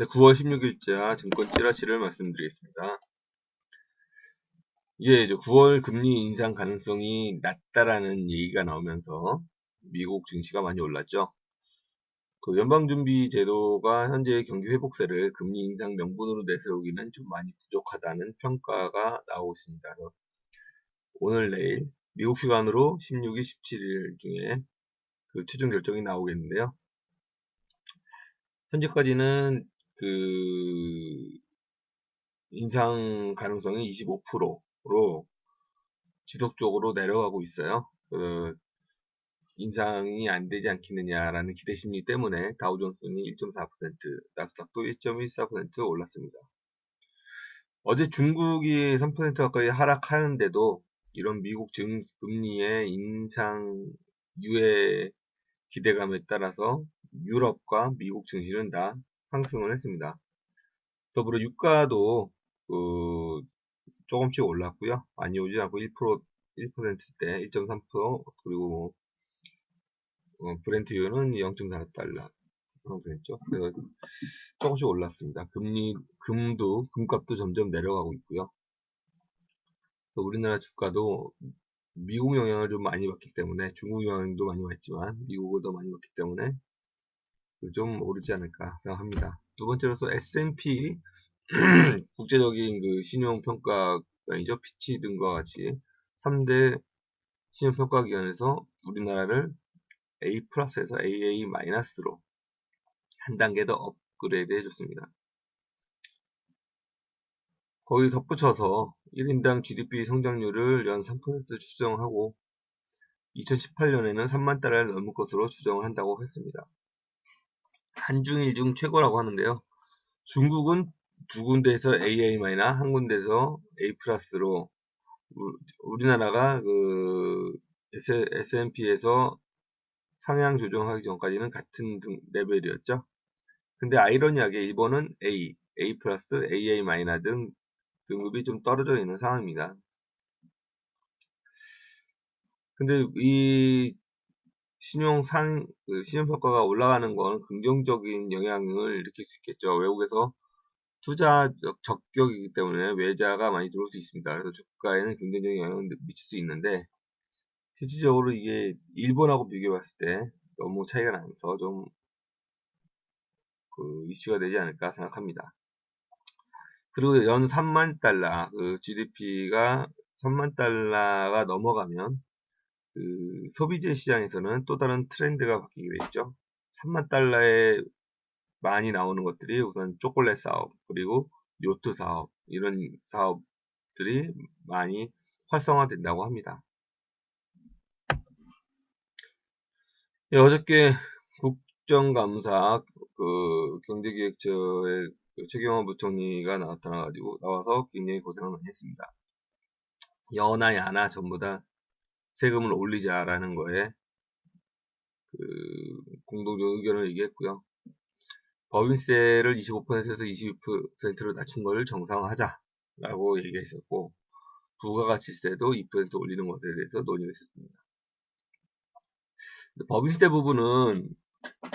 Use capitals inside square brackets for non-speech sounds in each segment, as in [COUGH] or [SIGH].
네, 9월 16일자 증권 찌라시를 말씀드리겠습니다. 이게 이제 9월 금리 인상 가능성이 낮다라는 얘기가 나오면서 미국 증시가 많이 올랐죠. 그 연방준비제도가 현재 경기 회복세를 금리 인상 명분으로 내세우기는 좀 많이 부족하다는 평가가 나오고 있습니다. 오늘 내일 미국 시간으로 16일, 17일 중에 그 최종 결정이 나오겠는데요. 현재까지는 그 인상 가능성이 25%로 지속적으로 내려가고 있어요. 그 인상이 안 되지 않겠느냐라는 기대 심리 때문에 다우존스는 1.4%, 나스닥도 1.14% 올랐습니다. 어제 중국이 3% 가까이 하락하는데도 이런 미국 증 금리의 인상 유예 기대감에 따라서 유럽과 미국 증시는 다 상승을 했습니다. 더불어 유가도 그 조금씩 올랐고요. 많이 오지 않고 1% 1%대 1.3% 그리고 어, 브렌트유는 0.4달러 상승했죠. 그래서 조금씩 올랐습니다. 금리 금도 금값도 점점 내려가고 있고요. 또 우리나라 주가도 미국 영향을 좀 많이 받기 때문에 중국 영향도 많이 받지만 미국을 더 많이 받기 때문에 좀 오르지 않을까 생각합니다. 두 번째로서 S&P [CLEARS THROAT] 국제적인 그 신용평가기관이죠. 피치 등과 같이 3대 신용평가기관에서 우리나라를 A 플러스에서 AA 마이너스로 한 단계 더 업그레이드 해줬습니다. 거기 덧붙여서 1인당 GDP 성장률을 연 3% 추정하고 2018년에는 3만 달러를 넘을 것으로 추정을 한다고 했습니다. 한중일 중 최고라고 하는데요. 중국은 두 군데에서 AA 한 군데에서 A 플러스로 우리나라가 그 S&P에서 상향 조정하기 전까지는 같은 등 레벨이었죠. 근데 아이러니하게 일본은 A, A AA 등 등급이 좀 떨어져 있는 상황입니다. 근데 이 신용 상, 그 신용평가가 올라가는 건 긍정적인 영향을 일으킬 수 있겠죠. 외국에서 투자적 적격이기 때문에 외자가 많이 들어올 수 있습니다. 그래서 주가에는 긍정적인 영향을 미칠 수 있는데, 실질적으로 이게 일본하고 비교해 봤을 때 너무 차이가 나면서 좀, 그, 이슈가 되지 않을까 생각합니다. 그리고 연 3만 달러, 그 GDP가 3만 달러가 넘어가면 그 소비재 시장에서는 또 다른 트렌드가 바뀌게 됐죠. 3만 달러에 많이 나오는 것들이 우선 초콜릿 사업, 그리고 요트 사업, 이런 사업들이 많이 활성화된다고 합니다. 예, 어저께 국정감사 그 경제기획처의 그 최경환 부총리가 나타나가지고 나와서 굉장히 고생을 많이 했습니다. 여나 야나 전부 다 세금을 올리자라는 거에 그 공동적 의견을 얘기했고요. 법인세를 25%에서 22%로 낮춘 것을 정상화하자라고 얘기했었고 부가가치세도 2% 올리는 것에 대해서 논의를 했었습니다. 법인세 부분은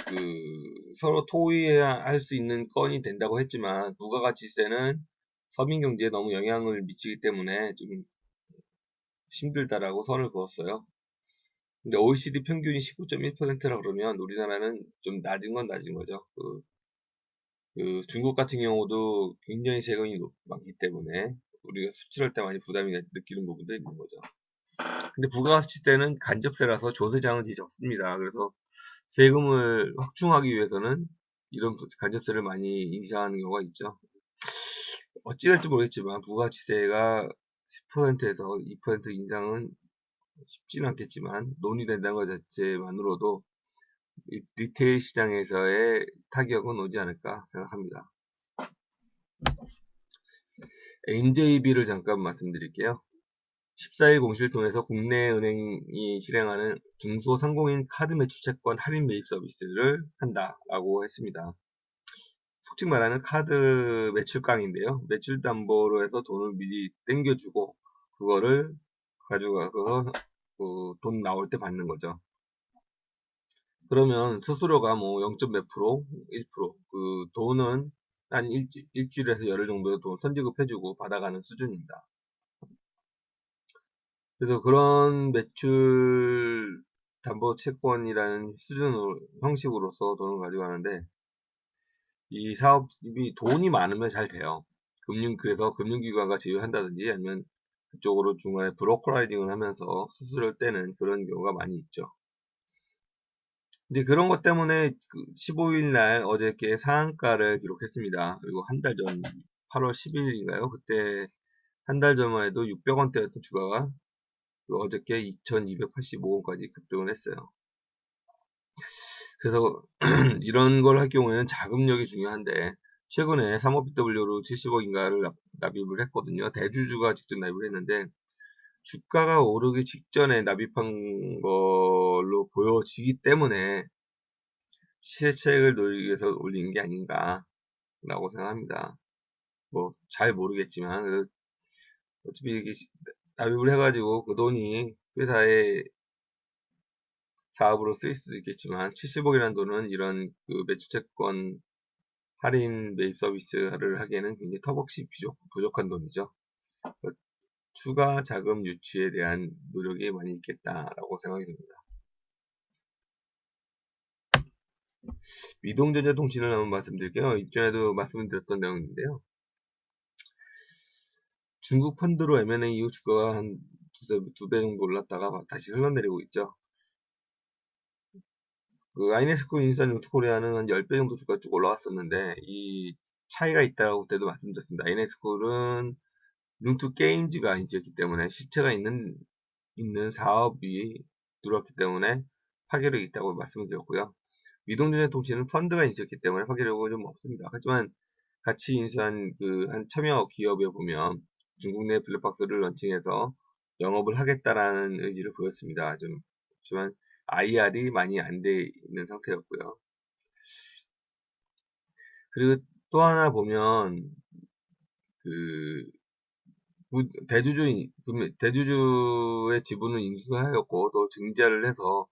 그 서로 토의해야 할 수 있는 건이 된다고 했지만 부가가치세는 서민 경제에 너무 영향을 미치기 때문에 좀 힘들다라고 선을 그었어요. 근데 OECD 평균이 19.1%라 그러면 우리나라는 좀 낮은 건 낮은 거죠. 그, 그 중국 같은 경우도 굉장히 세금이 많기 때문에 우리가 수출할 때 많이 부담이 느끼는 부분도 있는 거죠. 근데 부가가치세는 간접세라서 조세장은 되게 적습니다. 그래서 세금을 확충하기 위해서는 이런 간접세를 많이 인상하는 경우가 있죠. 어찌 될지 모르겠지만 부가가치세가 10%에서 2% 인상은 쉽지는 않겠지만 논의된다는 것 자체만으로도 리테일 시장에서의 타격은 오지 않을까 생각합니다. MJB를 잠깐 말씀드릴게요. 14일 공시를 통해서 국내 은행이 실행하는 중소상공인 카드 매출 채권 할인 매입 서비스를 한다라고 했습니다. 속칭 말하는 카드 매출깡인데요. 매출 담보로 해서 돈을 미리 땡겨주고 그거를 가져가서 그 돈 나올 때 받는 거죠. 그러면 수수료가 뭐 0. 몇 프로, 1%. 그 돈은 한 일주, 일주일에서 열흘 정도 돈 선지급 해주고 받아가는 수준입니다. 그래서 그런 매출 담보 채권이라는 수준 형식으로서 돈을 가져가는데 이 사업이 돈이 많으면 잘 돼요. 금융 그래서 금융기관과 제휴한다든지 아니면 그쪽으로 중간에 브로커라이징을 하면서 수수료를 떼는 그런 경우가 많이 있죠. 이제 그런 것 때문에 15일 그날 어저께 상한가를 기록했습니다. 그리고 한 달 전 8월 10일인가요? 그때 한 달 전만 해도 600원대였던 주가가 그 어저께 2285원까지 급등을 했어요. 그래서 [CLEARS THROAT] 이런 걸 할 경우에는 자금력이 중요한데 최근에 3업.BW로 70억인가를 납입을 했거든요. 대주주가 직접 납입을 했는데 주가가 오르기 직전에 납입한 걸로 보여지기 때문에 시세차익을 노리기 위해서 올린 게 아닌가 라고 생각합니다. 뭐 잘 모르겠지만 어차피 납입을 해가지고 그 돈이 회사에 사업으로 쓰일 수도 있겠지만 70억이라는 돈은 이런 그 매출채권 할인 매입 서비스를 하기에는 굉장히 턱없이 부족, 부족 한 돈이죠. 추가 자금 유치에 대한 노력이 많이 있겠다라고 생각이 듭니다. 미동전자 통신을 한번 말씀드릴게요. 이전에도 말씀드렸던 내용인데요. 중국 펀드로 M&A 이후 주가가 한두배 정도 올랐다가 다시 흘러내리고 있죠. 그 아이네스코 인산 유투코리아는 한 10배 정도 주가 쭉 올라왔었는데 이 차이가 있다고 그때도 말씀드렸습니다. 아이네스코는 룸투 게임즈가 있었기 때문에 실체가 있는 있는 사업이 들어왔기 때문에 파괴력이 있다고 말씀을 드렸고요. 미동전자 통신은 펀드가 있었기 때문에 파괴력은 좀 없습니다. 하지만 같이 인수한 그한 첨예업 기업에 보면 중국 내 블랙박스를 런칭해서 영업을 하겠다라는 의지를 보였습니다. 좀, 하지만 IR이 많이 안 돼 있는 상태였고요. 그리고 또 하나 보면 그 대주주 대주주의 지분을 인수하였고 또 증자를 해서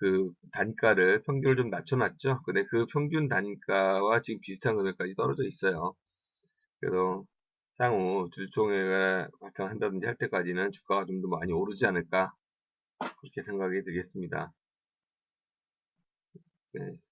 그 단가를 평균을 좀 낮춰놨죠. 근데 그 평균 단가와 지금 비슷한 금액까지 떨어져 있어요. 그래서 향후 주주총회가 발생한다든지 할 때까지는 주가가 좀 더 많이 오르지 않을까 그렇게 생각이 들겠습니다. 네.